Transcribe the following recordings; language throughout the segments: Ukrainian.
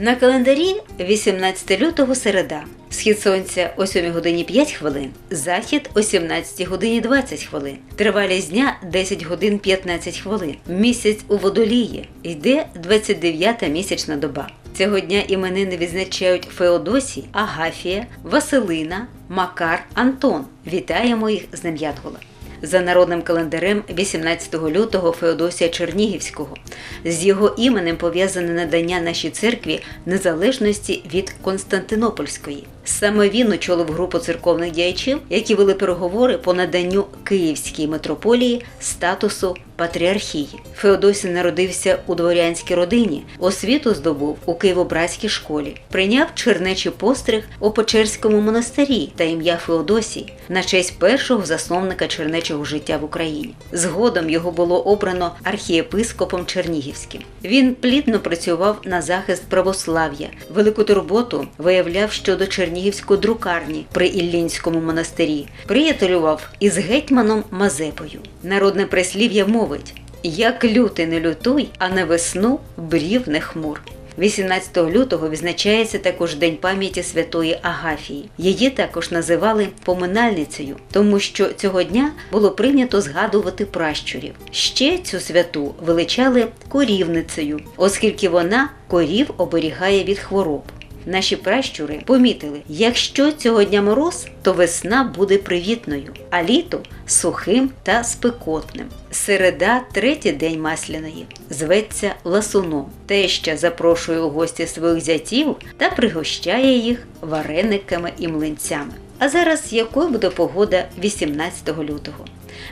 На календарі 18 лютого середа. Схід сонця о 7 годині 5 хвилин, захід о 17 годині 20 хвилин. Тривалість дня 10 годин 15 хвилин. Місяць у водолії. Йде 29-та місячна доба. Цього дня іменини відзначають Феодосій, Агафія, Василина, Макар, Антон. Вітаємо їх з Нем'ятгола. За народним календарем 18 лютого Феодосія Чернігівського. З його іменем пов'язане надання нашій церкві незалежності від Константинопольської. Саме він очолив групу церковних діячів, які вели переговори по наданню Київській митрополії статусу патріархії. Феодосій народився у дворянській родині, освіту здобув у Києво-Братській школі, прийняв чернечий постриг у Печерському монастирі та ім'я Феодосій на честь першого засновника чернечого життя в Україні. Згодом його було обрано архієпископом Чернігівським. Він плідно працював на захист православ'я, велику турботу виявляв щодо Чернігівської друкарні при Іллінському монастирі, приятелював із гетьманом Мазепою. Народне прислів'я мовить: як лютий не лютуй, а на весну брів не хмур. 18 лютого відзначається також День пам'яті святої Агафії. Її також називали поминальницею, тому що цього дня було прийнято згадувати пращурів. Ще цю святу величали корівницею, оскільки вона корів оберігає від хвороб. Наші пращури помітили, якщо цього дня мороз, то весна буде привітною, а літо сухим та спекотним. Середа, третій день масляної, зветься ласуном. Теща запрошує у гості своїх зятів та пригощає їх варениками і млинцями. А зараз якою буде погода 18 лютого?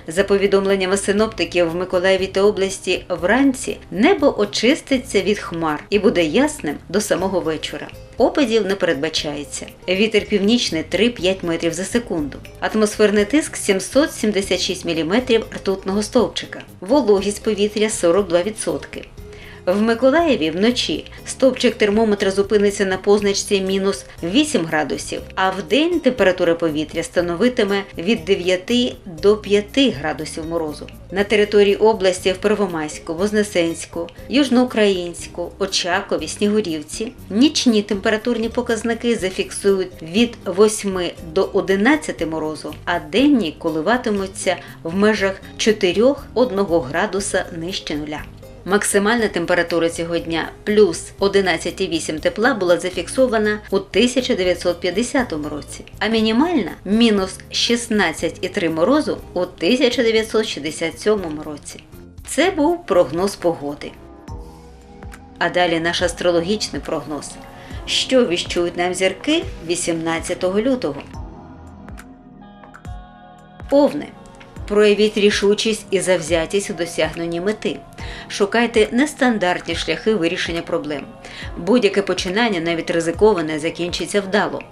За повідомленнями синоптиків в Миколаєві та області вранці небо очиститься від хмар і буде ясним до самого вечора. Опадів не передбачається. Вітер північний 3-5 метрів за секунду. Атмосферний тиск 776 мм ртутного стовпчика. Вологість повітря 42%. В Миколаєві вночі стовпчик термометра зупиниться на позначці мінус 8 градусів, а в день температура повітря становитиме від 9 до 5 градусів морозу. На території області в Первомайську, Вознесенську, Южноукраїнську, Очакові, Снігурівці нічні температурні показники зафіксують від 8 до 11 морозу, а денні коливатимуться в межах 4-1 градуса нижче нуля. Максимальна температура цього дня плюс 11,8 тепла була зафіксована у 1950 році, а мінімальна мінус 16,3 морозу у 1967 році. Це був прогноз погоди. А далі наш астрологічний прогноз. Що віщують нам зірки 18 лютого? Овни. Проявіть рішучість і завзятість у досягненні мети. Шукайте нестандартні шляхи вирішення проблем. Будь-яке починання, навіть ризиковане, закінчиться вдало.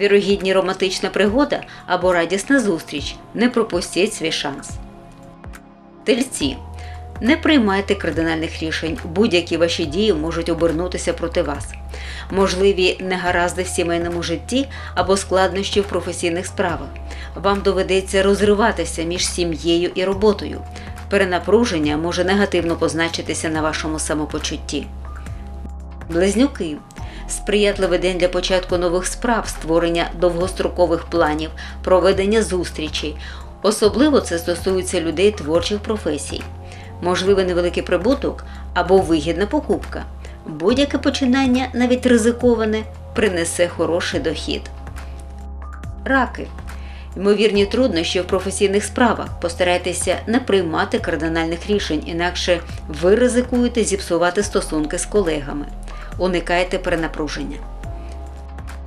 Вірогідні романтична пригода або радісна зустріч. Не пропустіть свій шанс. Тельці. Не приймайте кардинальних рішень. Будь-які ваші дії можуть обернутися проти вас. Можливі негаразди в сімейному житті або складнощі в професійних справах. Вам доведеться розриватися між сім'єю і роботою. Перенапруження може негативно позначитися на вашому самопочутті. Близнюки. Сприятливий день для початку нових справ, створення довгострокових планів, проведення зустрічей. Особливо це стосується людей творчих професій. Можливий невеликий прибуток або вигідна покупка. Будь-яке починання, навіть ризиковане, принесе хороший дохід. Раки. Ймовірні труднощі в професійних справах. Постарайтеся не приймати кардинальних рішень, інакше ви ризикуєте зіпсувати стосунки з колегами. Уникайте перенапруження.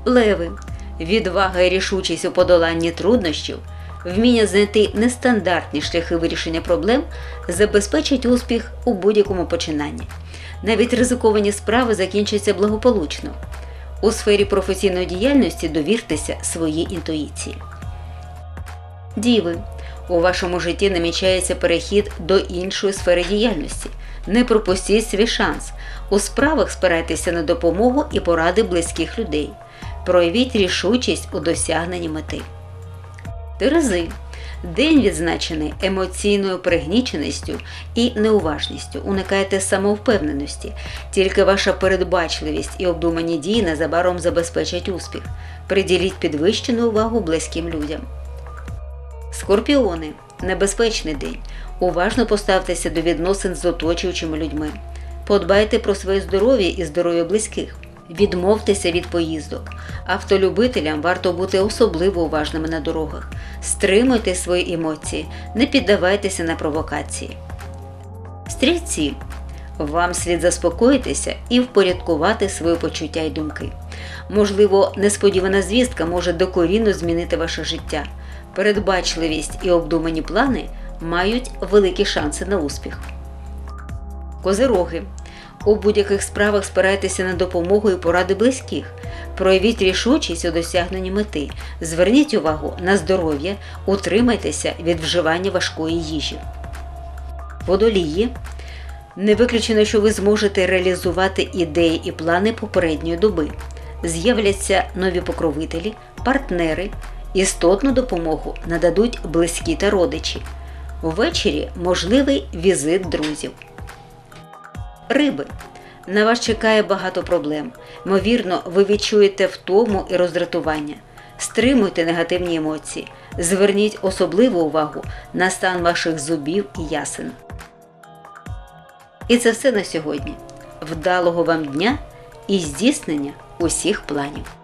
Леви. Відвага і рішучість у подоланні труднощів, вміння знайти нестандартні шляхи вирішення проблем забезпечить успіх у будь-якому починанні. Навіть ризиковані справи закінчаться благополучно. У сфері професійної діяльності довіртеся своїй інтуїції. Діви. У вашому житті намічається перехід до іншої сфери діяльності. Не пропустіть свій шанс. У справах спирайтеся на допомогу і поради близьких людей. Проявіть рішучість у досягненні мети. Терези. День відзначений емоційною пригніченістю і неуважністю. Уникайте самовпевненості. Тільки ваша передбачливість і обдумані дії незабаром забезпечать успіх. Приділіть підвищену увагу близьким людям. Скорпіони небезпечний день. Уважно поставтеся до відносин з оточуючими людьми. Подбайте про своє здоров'я і здоров'я близьких. Відмовтеся від поїздок. Автолюбителям варто бути особливо уважними на дорогах. Стримуйте свої емоції, не піддавайтеся на провокації. Стрільці. Вам слід заспокоїтися і впорядкувати свої почуття й думки. Можливо, несподівана звістка може докорінно змінити ваше життя. Передбачливість і обдумані плани мають великі шанси на успіх. Козироги. У будь-яких справах спирайтеся на допомогу і поради близьких. Проявіть рішучість у досягненні мети. Зверніть увагу на здоров'я, утримайтеся від вживання важкої їжі. Водолії. Не виключено, що ви зможете реалізувати ідеї і плани попередньої доби. З'являться нові покровителі, партнери, істотну допомогу нададуть близькі та родичі. Ввечері можливий візит друзів. Риби. На вас чекає багато проблем. Ймовірно, ви відчуєте втому і роздратування. Стримуйте негативні емоції. Зверніть особливу увагу на стан ваших зубів і ясен. І це все на сьогодні. Вдалого вам дня і здійснення усіх планів.